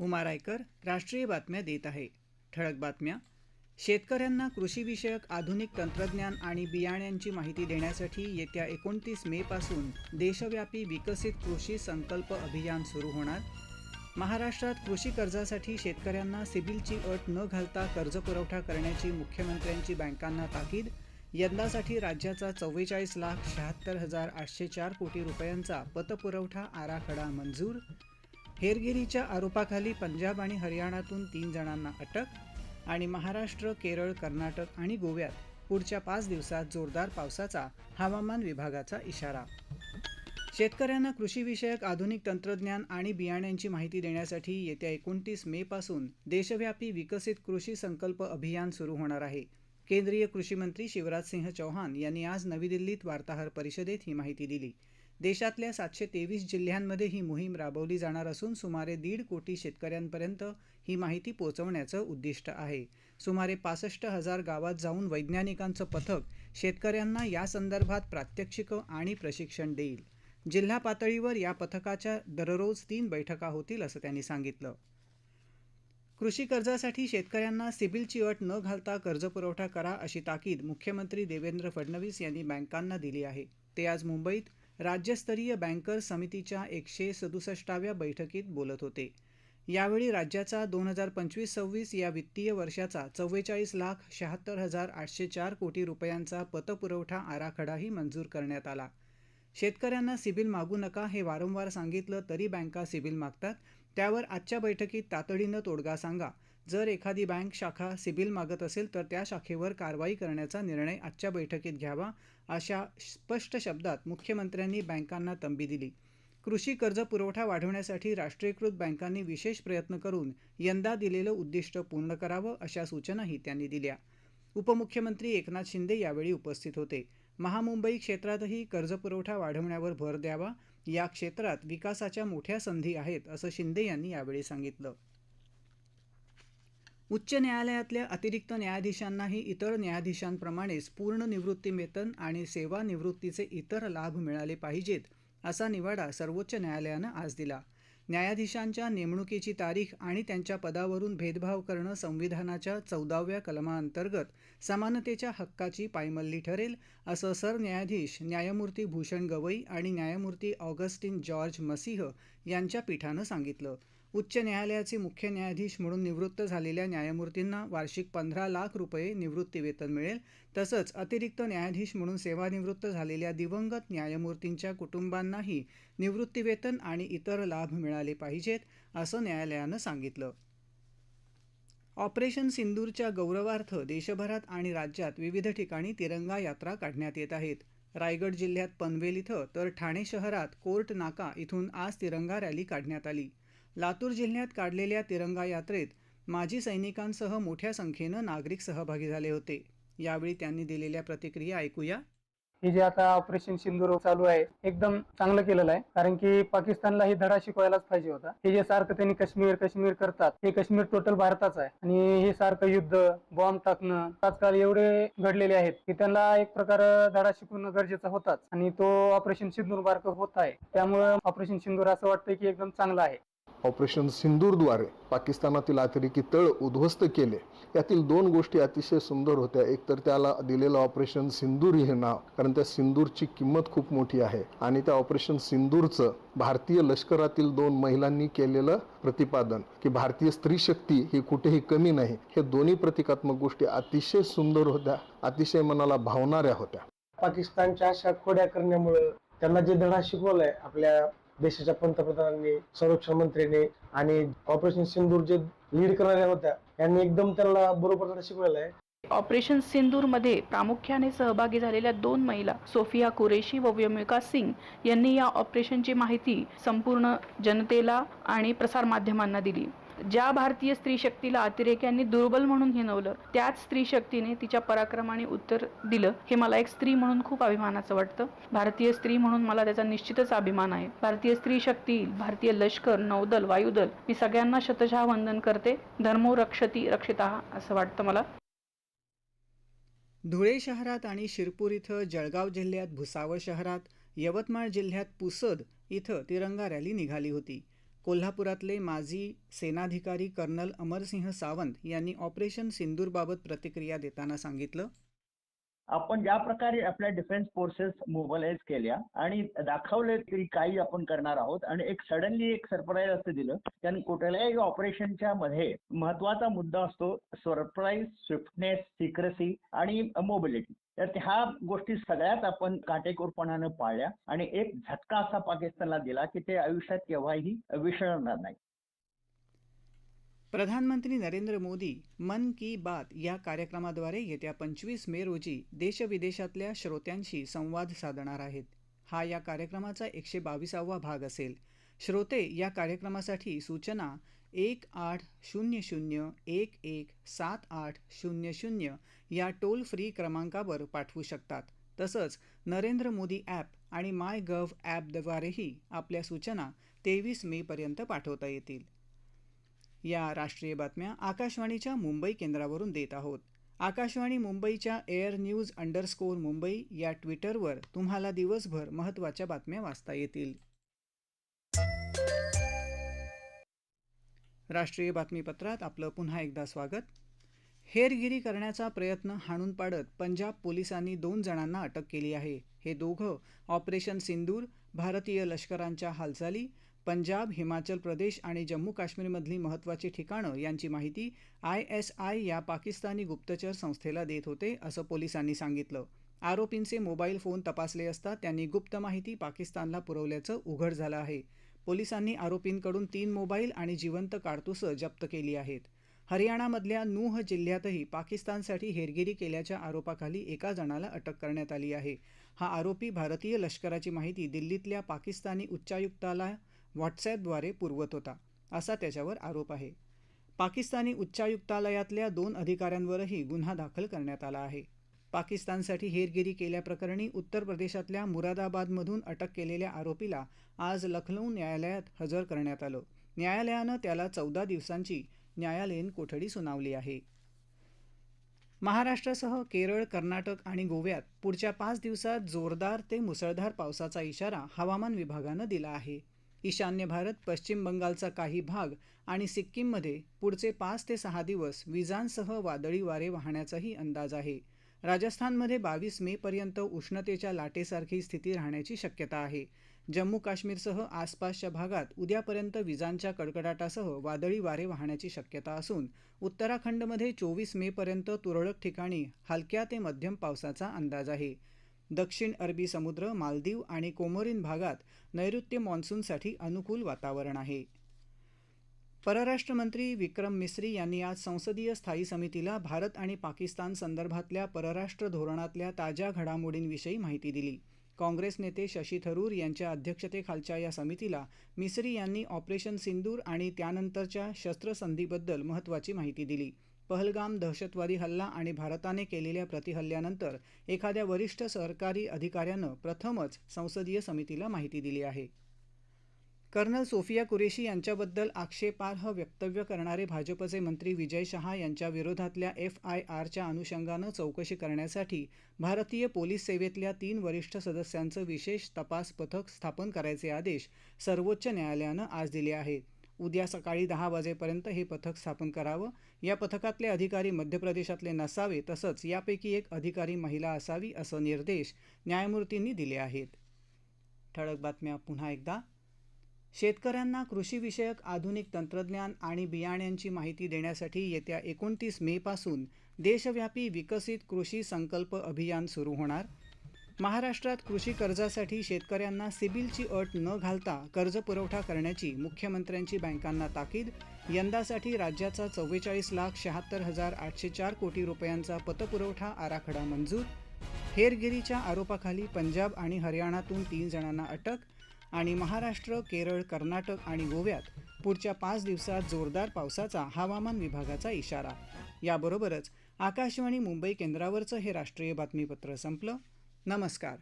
उमा रायकर राष्ट्रीय बातम्या देत आहे. ठळक बातम्या. शेतकऱ्यांना कृषीविषयक आधुनिक तंत्रज्ञान आणि बियाण्यांची माहिती देण्यासाठी येत्या एकोणतीस मेपासून देशव्यापी विकसित कृषी संकल्प अभियान सुरू होणार. महाराष्ट्रात कृषी कर्जासाठी शेतकऱ्यांना सिबिलची अट न घालता कर्जपुरवठा करण्याची मुख्यमंत्र्यांची बँकांना ताकीद. यंदासाठी राज्याचा चव्वेचाळीस लाख शहात्तर हजार आठशे चार कोटी रुपयांचा पतपुरवठा आराखडा मंजूर. हेरगिरीच्या आरोपाखाली पंजाब आणि हरियाणातून तीन जणांना अटक आणि महाराष्ट्र केरळ कर्नाटक आणि गोव्यात पुढच्या पाच दिवसात जोरदार पावसाचा हवामान विभागाचा इशारा. शेतकऱ्यांना कृषीविषयक आधुनिक तंत्रज्ञान आणि बियाण्यांची माहिती देण्यासाठी येत्या एकोणतीस मेपासून देशव्यापी विकसित कृषी संकल्प अभियान सुरू होणार आहे. केंद्रीय कृषी मंत्री शिवराजसिंह चौहान यांनी आज नवी दिल्लीत वार्ताहर परिषदेत ही माहिती दिली. देशातल्या सातशे तेवीस जिल्ह्यांमध्ये ही मोहीम राबवली जाणार असून सुमारे दीड कोटी शेतकऱ्यांपर्यंत ही माहिती पोहोचवण्याचं उद्दिष्ट आहे. सुमारे पासष्ट हजार गावात जाऊन वैज्ञानिकांचं पथक शेतकऱ्यांना या संदर्भात प्रात्यक्षिकं आणि प्रशिक्षण देईल. जिल्हा पातळीवर या पथकाच्या दररोज तीन बैठका होतील असं त्यांनी सांगितलं. कृषी कर्जासाठी शेतकऱ्यांना सिबिलची अट न घालता कर्जपुरवठा करा अशी ताकीद मुख्यमंत्री देवेंद्र फडणवीस यांनी बँकांना दिली आहे. ते आज मुंबईत राज्यस्तरीय बँकर्स समितीच्या एकशे सदुसष्टाव्या बैठकीत बोलत होते. यावेळी राज्याचा दोन हजार पंचवीस सव्वीस या वित्तीय वर्षाचा चव्वेचाळीस लाख शहात्तर हजार आठशे चार कोटी रुपयांचा पतपुरवठा आराखडाही मंजूर करण्यात आला. शेतकऱ्यांना सिबिल मागू नका हे वारंवार सांगितलं तरी बँका सिबिल मागतात. त्यावर आजच्या बैठकीत तातडीनं तोडगा सांगा. जर एखादी बँक शाखा सिबिल मागत असेल तर त्या शाखेवर कारवाई करण्याचा निर्णय आजच्या बैठकीत घ्यावा अशा स्पष्ट शब्दात मुख्यमंत्र्यांनी बँकांना तंबी दिली. कृषी कर्ज पुरवठा वाढवण्यासाठी राष्ट्रीयकृत बँकांनी विशेष प्रयत्न करून यंदा दिलेलं उद्दिष्ट पूर्ण करावं अशा सूचनाही त्यांनी दिल्या. उपमुख्यमंत्री एकनाथ शिंदे यावेळी उपस्थित होते. महामुंबई क्षेत्रातही कर्जपुरवठा वाढवण्यावर भर द्यावा या क्षेत्रात विकासाच्या मोठ्या संधी आहेत असं शिंदे यांनी यावेळी सांगितलं. उच्च न्यायालयातल्या अतिरिक्त न्यायाधीशांनाही इतर न्यायाधीशांप्रमाणेच पूर्ण निवृत्ती वेतन आणि सेवानिवृत्तीचे इतर लाभ मिळाले पाहिजेत असा निवाडा सर्वोच्च न्यायालयानं आज दिला. न्यायाधीशांच्या नेमणुकीची तारीख आणि त्यांच्या पदावरून भेदभाव करणं संविधानाच्या चौदाव्या कलमाअंतर्गत समानतेच्या हक्काची पायमल्ली ठरेल असं सरन्यायाधीश न्यायमूर्ती भूषण गवई आणि न्यायमूर्ती ऑगस्टिन जॉर्ज मसीह यांच्या पीठानं सांगितलं. उच्च न्यायालयाचे मुख्य न्यायाधीश म्हणून निवृत्त झालेल्या न्यायमूर्तींना वार्षिक पंधरा लाख रुपये निवृत्तीवेतन मिळेल. तसंच अतिरिक्त न्यायाधीश म्हणून सेवानिवृत्त झालेल्या दिवंगत न्यायमूर्तींच्या कुटुंबांनाही निवृत्तीवेतन आणि इतर लाभ मिळाले पाहिजेत असं न्यायालयानं सांगितलं. ऑपरेशन सिंदूरच्या गौरवार्थ देशभरात आणि राज्यात विविध ठिकाणी तिरंगा यात्रा काढण्यात येत आहेत. रायगड जिल्ह्यात पनवेल इथं तर ठाणे शहरात कोर्ट नाका इथून आज तिरंगा रॅली काढण्यात आली. लातूर जिल्ह्यात काढलेल्या तिरंगा यात्रेत माजी सैनिकांसह मोठ्या संख्येनं नागरिक सहभागी झाले होते. यावेळी त्यांनी दिलेल्या प्रतिक्रिया ऐकूया. हे जे आता ऑपरेशन सिंदूर चालू आहे एकदम चांगलं केलेलं आहे कारण की पाकिस्तानला हे धडा शिकवायलाच पाहिजे होता. हे जे सारखं त्यांनी काश्मीर काश्मीर करतात हे काश्मीर टोटल भारताचं आहे. आणि हे सारखं युद्ध बॉम्ब टाकणं आजकाल एवढे घडलेले आहेत की त्यांना एक प्रकार धडा शिकवणं गरजेचं होताच. आणि तो ऑपरेशन सिंदूर बारक होत आहे. त्यामुळे ऑपरेशन सिंदूर असं वाटतं की एकदम चांगलं आहे. ऑपरेशन सिंदूरद्वारे पाकिस्तानातील अतिरेकी तळ उद्ध्वस्त केले. यातील दोन गोष्टी अतिशय सुंदर होत्या. एक तर त्याला दिलेलं ऑपरेशन सिंदूर हे नाव कारण त्या सिंदूरची किंमत खूप मोठी आहे. आणि त्या ऑपरेशन सिंदूरचं भारतीय लष्करातील दोन महिलांनी केलेलं प्रतिपादन की भारतीय स्त्री शक्ती ही कुठेही कमी नाही. हे दोन्ही प्रतिकात्मक गोष्टी अतिशय सुंदर होत्या अतिशय मनाला भावणाऱ्या होत्या. पाकिस्तानच्या अशा खोड्या करण्यामुळं त्यांना जे धडा शिकवलाय आपल्या देशाच्या पंतप्रधानांनी संरक्षण मंत्र्यांनी आणि ऑपरेशन सिंदूर जे लीड करणाऱ्या होत्या यांनी एकदम त्यांना बरोबर शिकवलेलं आहे. ऑपरेशन सिंदूरमध्ये प्रामुख्याने सहभागी झालेल्या दोन महिला सोफिया कुरेशी व व्योमिका सिंग यांनी या ऑपरेशनची माहिती संपूर्ण जनतेला आणि प्रसारमाध्यमांना दिली. ज्या भारतीय स्त्री शक्तीला अतिरेक्यांनी दुर्बल म्हणून हिनवलं त्याच स्त्री शक्तीने तिच्या पराक्रमाने उत्तर दिलं हे मला एक स्त्री म्हणून खूप अभिमानाचं वाटतं. भारतीय स्त्री म्हणून मला त्याचा निश्चितच अभिमान आहे. भारतीय स्त्री शक्ती भारतीय लष्कर नौदल वायुदल मी सगळ्यांना शतशः वंदन करते. धर्मो रक्षती रक्षिता असं वाटतं मला. धुळे शहरात आणि शिरपूर इथं जळगाव जिल्ह्यात भुसावळ शहरात यवतमाळ जिल्ह्यात पुसद इथं तिरंगा रॅली निघाली होती. कोल्हापुरातले माजी सेनाधिकारी कर्नल अमरसिंह सावंत यांनी ऑपरेशन सिंदूरबाबत प्रतिक्रिया देताना सांगितलं. आपण ज्या प्रकारे आपल्या डिफेन्स फोर्सेस मोबलाईज केल्या आणि दाखवले की काही आपण करणार आहोत आणि एक सडनली एक सरप्राईज असं दिलं कारण कुठल्याही ऑपरेशनच्या मध्ये महत्त्वाचा मुद्दा असतो सरप्राईज स्विफ्टनेस सिक्रेसी आणि मोबिलिटी तर ह्या गोष्टी सगळ्याच आपण काटेकोरपणानं पाळल्या आणि एक झटका असा पाकिस्तानला दिला की ते आयुष्यात केव्हाही विसरणार नाही. प्रधानमंत्री नरेंद्र मोदी मन की बात या कार्यक्रमाद्वारे येत्या पंचवीस मे रोजी देशविदेशातल्या श्रोत्यांशी संवाद साधणार आहेत. हा या कार्यक्रमाचा एकशे बावीसावा भाग असेल. श्रोते या कार्यक्रमासाठी सूचना एक आठ शून्य शून्य एक एक सात आठ शून्य शून्य या टोल फ्री क्रमांकावर पाठवू शकतात. तसंच नरेंद्र मोदी ॲप आणि माय गव्ह ॲपद्वारेही आपल्या सूचना तेवीस मेपर्यंत पाठवता येतील. या राष्ट्रीय बातम्या आकाशवाणीच्या मुंबई केंद्रावरून देत आहोत. आकाशवाणी मुंबईच्या एअर न्यूज अंडरस्कोअर मुंबई या ट्विटरवर तुम्हाला दिवसभर महत्त्वाच्या बातम्या वाचता येतील. राष्ट्रीय बातमीपत्रात आपलं पुन्हा एकदा स्वागत. हेरगिरी करण्याचा प्रयत्न हाणून पाडत पंजाब पोलिसांनी दोन जणांना अटक केली आहे. हे दोघं ऑपरेशन सिंदूर भारतीय लष्करांच्या हालचाली पंजाब हिमाचल प्रदेश आणि जम्मू काश्मीरमधली महत्त्वाची ठिकाणं यांची माहिती आय एस आय या पाकिस्तानी गुप्तचर संस्थेला देत होते असं पोलिसांनी सांगितलं. आरोपींचे मोबाईल फोन तपासले असता त्यांनी गुप्त माहिती पाकिस्तानला पुरवल्याचं उघड झालं आहे. पोलिसांनी आरोपींकडून तीन मोबाईल आणि जिवंत काडतुसं जप्त केली आहेत. हरियाणामधल्या नूह जिल्ह्यातही पाकिस्तानसाठी हेरगिरी केल्याच्या आरोपाखाली एका जणाला अटक करण्यात आली आहे. हा आरोपी भारतीय लष्कराची माहिती दिल्लीतल्या पाकिस्तानी उच्चायुक्ताला व्हॉट्सॲपद्वारे पुरवत होता असा त्याच्यावर आरोप आहे. पाकिस्तानी उच्चायुक्तालयातल्या दोन अधिकाऱ्यांवरही गुन्हा दाखल करण्यात आला आहे. पाकिस्तानसाठी हेरगिरी केल्याप्रकरणी उत्तर प्रदेशातल्या मुरादाबादमधून अटक केलेल्या आरोपीला आज लखनौ न्यायालयात हजर करण्यात आलं. न्यायालयानं त्याला चौदा दिवसांची न्यायालयीन कोठडी सुनावली आहे. महाराष्ट्रासह केरळ कर्नाटक आणि गोव्यात पुढच्या पाच दिवसात जोरदार ते मुसळधार पावसाचा इशारा हवामान विभागानं दिला आहे. ईशान्य भारत पश्चिम बंगालचा काही भाग आणि सिक्कीममध्ये पुढचे पाच ते सहा दिवस विजांसह वादळी वारे वाहण्याचाही अंदाज आहे. राजस्थानमध्ये बावीस मेपर्यंत उष्णतेच्या लाटेसारखी स्थिती राहण्याची शक्यता आहे. जम्मू काश्मीरसह आसपासच्या भागात उद्यापर्यंत विजांच्या कडकडाटासह वादळी वारे वाहण्याची शक्यता असून उत्तराखंडमध्ये चोवीस मेपर्यंत तुरळक ठिकाणी हलक्या ते मध्यम पावसाचा अंदाज आहे. दक्षिण अरबी समुद्र मालदीव आणि कोमोरिन भागात नैऋत्य मान्सूनसाठी अनुकूल वातावरण आहे. परराष्ट्र मंत्री विक्रम मिस्री यांनी आज संसदीय स्थायी समितीला भारत आणि पाकिस्तान संदर्भातल्या परराष्ट्र धोरणातल्या ताज्या घडामोडींविषयी माहिती दिली. काँग्रेस नेते शशी थरूर यांच्या अध्यक्षतेखालच्या या समितीला मिस्री यांनी ऑपरेशन सिंदूर आणि त्यानंतरच्या शस्त्रसंधीबद्दल महत्त्वाची माहिती दिली. पहलगाम दहशतवादी हल्ला आणि भारताने केलेल्या प्रतिहल्ल्यानंतर एखाद्या वरिष्ठ सरकारी अधिकाऱ्यानं प्रथमच संसदीय समितीला माहिती दिली आहे. कर्नल सोफिया कुरेशी यांच्याबद्दल आक्षेपार्ह वक्तव्य करणारे भाजपचे मंत्री विजय शहा यांच्या विरोधातल्या एफ आय आरच्या अनुषंगानं चौकशी करण्यासाठी भारतीय पोलीस सेवेतल्या तीन वरिष्ठ सदस्यांचं विशेष तपास पथक स्थापन करायचे आदेश सर्वोच्च न्यायालयानं आज दिले आहेत. उद्या सकाळी दहा वाजेपर्यंत हे पथक स्थापन करावं. या पथकातले अधिकारी मध्य प्रदेशातले नसावे तसंच यापैकी एक अधिकारी महिला असावी असं निर्देश न्यायमूर्तींनी दिले आहेत. ठळक बातम्या पुन्हा एकदा. शेतकऱ्यांना कृषीविषयक आधुनिक तंत्रज्ञान आणि बियाण्यांची माहिती देण्यासाठी येत्या एकोणतीस मेपासून देशव्यापी विकसित कृषी संकल्प अभियान सुरू होणार. महाराष्ट्रात कृषी कर्जासाठी शेतकऱ्यांना सिबिलची अट न घालता कर्ज पुरवठा करण्याची मुख्यमंत्र्यांची बँकांना ताकीद यंदासाठी राज्याचा चव्वेचाळीस लाख शहात्तर हजार आठशे चार कोटी रुपयांचा पतपुरवठा आराखडा मंजूर हेरगिरीच्या आरोपाखाली पंजाब आणि हरियाणातून तीन जणांना अटक आणि महाराष्ट्र केरळ कर्नाटक आणि गोव्यात पुढच्या पाच दिवसात जोरदार पावसाचा हवामान विभागाचा इशारा. याबरोबरच आकाशवाणी मुंबई केंद्रावरचं हे राष्ट्रीय बातमीपत्र संपलं. Namaskar.